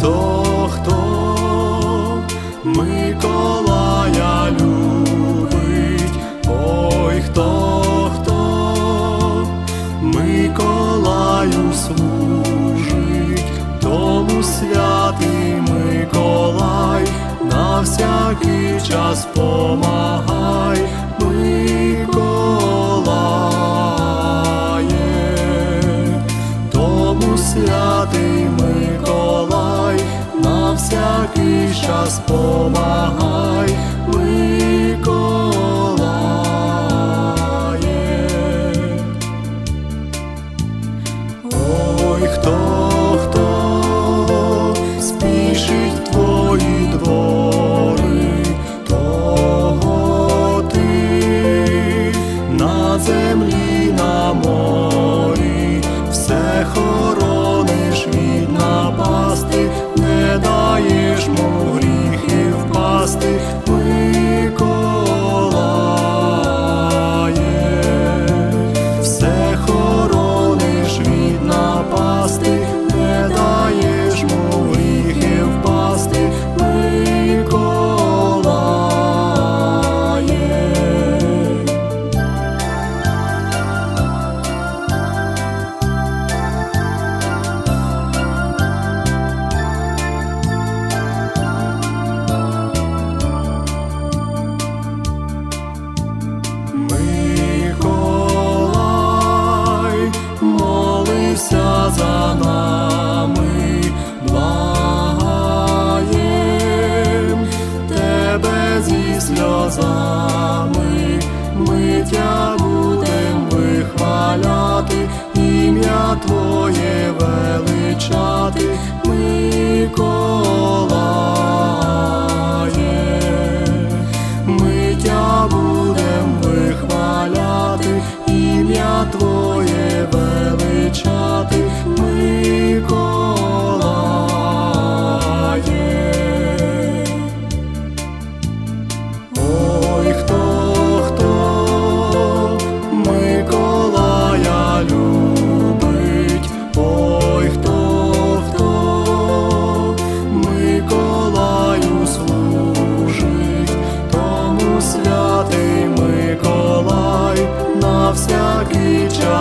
хто, хто? Миколая любить, ой хто, хто? Миколаю служить, тому святий Миколай на всякий час помагає. Всякий час помагай, Миколає. Ой, хто, хто спішить в твої двори, того ти на землі, на морі, все хорониш величати,